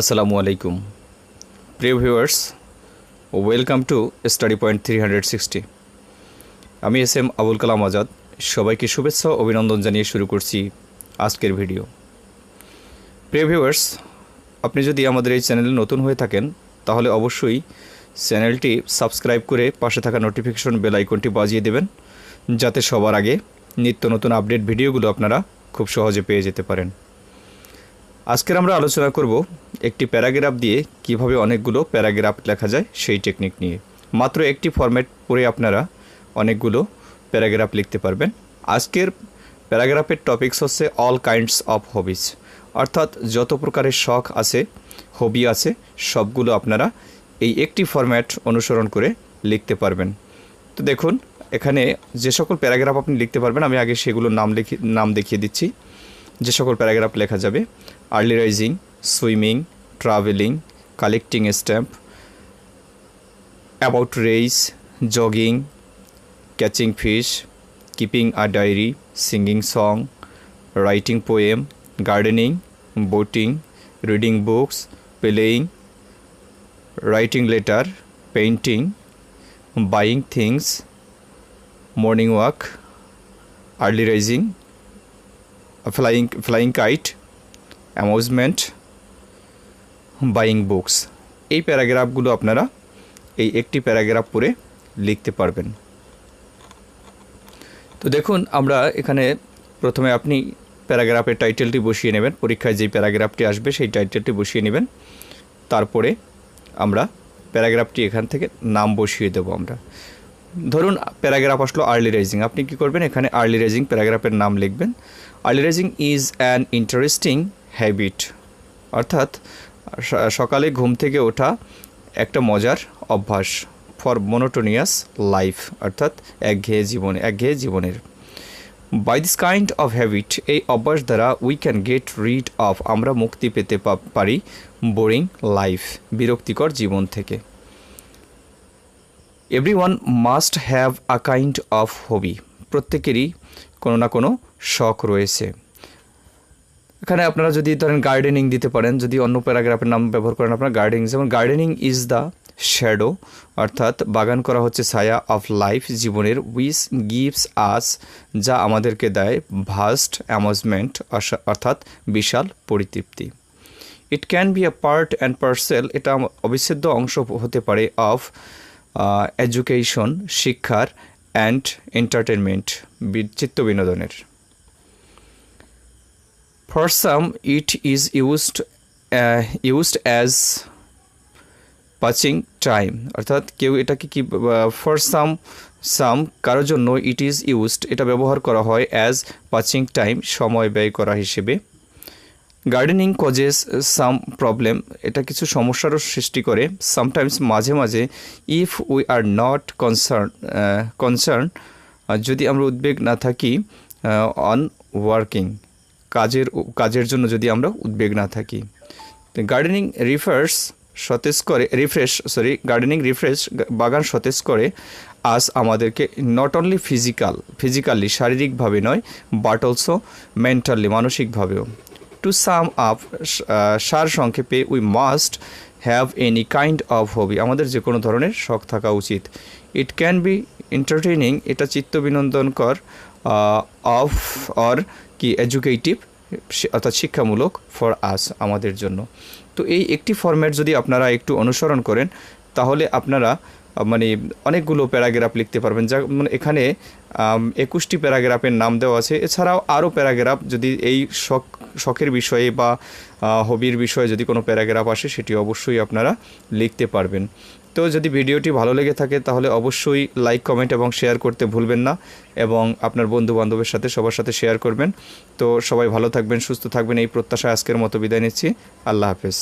আসসালামু আলাইকুম। প্রিয় viewers, welcome to study point three hundred sixty. আমি এস এম আবুল কালাম আজাদ। সবাইকে শুভেচ্ছা অভিনন্দন জানিয়ে শুরু করছি আজকের ভিডিও। প্রিয় ভিউয়ার্স, আপনি যদি আমাদের এই চ্যানেলে নতুন হয়ে থাকেন, তাহলে অবশ্যই চ্যানেলটি সাবস্ক্রাইব করে পাশে থাকা নোটিফিকেশন বেল আইকনটি বাজিয়ে দেবেন, যাতে সবার আগে নিত্য নতুন আপডেট ভিডিওগুলো আপনারা খুব সহজে পেয়ে যেতে পারেন। আজকের আমরা আলোচনা করব একটি প্যারাগ্রাফ দিয়ে কীভাবে অনেকগুলো প্যারাগ্রাফ লেখা যায় সেই টেকনিক নিয়ে। মাত্র একটি ফরম্যাট পড়ে আপনারা অনেকগুলো প্যারাগ্রাফ লিখতে পারবেন। আজকের প্যারাগ্রাফের টপিকস হচ্ছে অল কাইন্ডস অফ হবিজ অর্থাৎ যত প্রকারের শখ আছে, হবি আছে, সবগুলো আপনারা এই একটি ফরম্যাট অনুসরণ করে লিখতে পারবেন। তো দেখুন, এখানে যে সকল প্যারাগ্রাফ আপনি লিখতে পারবেন, আমি আগে সেগুলোর নাম লিখি নাম দেখিয়ে দিচ্ছি। যে সকল প্যারাগ্রাফ লেখা যাবে early rising swimming travelling collecting stamp about race jogging catching fish keeping a diary singing song writing poem gardening boating reading books playing writing letter painting buying things morning walk early rising flying flying kite amusement buying books এই প্যারাগ্রাফগুলো আপনারা এই একটি paragraph পড়ে লিখতে পারবেন। তো দেখুন, আমরা এখানে প্রথমে আপনি প্যারাগ্রাফের টাইটেলটি বসিয়ে নেবেন। পরীক্ষায় যেই প্যারাগ্রাফটি আসবে, সেই টাইটেলটি বসিয়ে নেবেন। তারপরে আমরা প্যারাগ্রাফটি এখান থেকে নাম বসিয়ে দেবো আমরা। ধরুন প্যারাগ্রাফ আসলো আর্লি রাইজিং আপনি কি করবেন? এখানে আর্লি রাইজিং প্যারাগ্রাফের নাম লিখবেন। Early rising is an interesting habit অর্থাৎ, সকালে ঘুম থেকে ওঠা একটা মজার অভ্যাস ফর মনোটোনিয়াস লাইফ অর্থাৎ, একঘেয়ে জীবন, একঘেয়ে জীবনের। By this kind of habit এই অভ্যাস দ্বারা we can get rid of আমরা মুক্তি পেতে পারি বোরিং লাইফ বিরক্তিকর জীবন থেকে। Everyone must have a kind of hobby প্রত্যেকেরই কোনো না কোনো শখ রয়েছে। এখানে আপনারা যদি ধরেন গার্ডেনিং দিতে পারেন, যদি অন্য প্যারাগ্রাফের নাম ব্যবহার করেন আপনারা গার্ডেনিং যেমন গার্ডেনিং ইজ দ্য শ্যাডো অর্থাৎ বাগান করা হচ্ছে ছায়া অফ লাইফ জীবনের উইস গিভস আস, যা আমাদেরকে দেয় ভাস্ট অ্যামোজমেন্ট অর্থাৎ বিশাল পরিতৃপ্তি। It can be a part and parcel এটা অবিচ্ছেদ্য অংশ হতে পারে অফ এডুকেশন শিক্ষার অ্যান্ড এন্টারটেনমেন্ট চিত্ত বিনোদনের। For some it is used uh, as passing time অর্থাৎ কেউ এটাকে কি ফর সাম সাম কারোর জন্য ইট ইজ ইউজড এটা ব্যবহার করা হয় অ্যাজ পাচিং টাইম সময় ব্যয় করা হিসেবে। গার্ডেনিং কজেস সাম প্রবলেম এটা কিছু সমস্যারও সৃষ্টি করে। সামটাইমস মাঝে মাঝে if we are not concern concern যদি আমরা উদ্বেগ না থাকি অন ওয়ার্কিং কাজের কাজের জন্য যদি আমরা উদ্বেগ না থাকি। গার্ডেনিং রিফার্স সতেজ করে রিফ্রেশ সরি গার্ডেনিং রিফ্রেশ বাগান সতেজ করে আজ আমাদেরকে নট অনলি ফিজিক্যাল ফিজিক্যালি শারীরিকভাবে নয় বাট অলসো মেন্টালি মানসিকভাবেও। টু সাম আপ সার সংক্ষেপে we must have any kind of hobby আমাদের যে কোনো ধরনের শখ থাকা উচিত। ইট ক্যান বি এন্টারটেনিং এটা চিত্ত বিনোদনকর অফ অর কি এডুকেটিভ অর্থাৎ শিক্ষামূলক ফর আস আমাদের জন্য। তো এই একটি ফরম্যাট যদি আপনারা একটু অনুসরণ করেন, তাহলে আপনারা মানে অনেকগুলো প্যারাগ্রাফ লিখতে পারবেন। যা মানে এখানে একুশটি প্যারাগ্রাফের নাম দেওয়া আছে। এছাড়াও আরও প্যারাগ্রাফ যদি এই শখ শখের বিষয়ে বা হবির বিষয়ে যদি কোনো প্যারাগ্রাফ আসে সেটি অবশ্যই আপনারা লিখতে পারবেন। তো যদি ভিডিওটি ভালো লেগে থাকে তাহলে অবশ্যই লাইক, কমেন্ট এবং শেয়ার করতে ভুলবেন না এবং আপনার বন্ধু বান্ধবের সাথে সবার সাথে শেয়ার করবেন। তো সবাই ভালো থাকবেন, সুস্থ থাকবেন, এই প্রত্যাশা আজকের মতো বিদায় নিচ্ছি। আল্লাহ হাফেজ।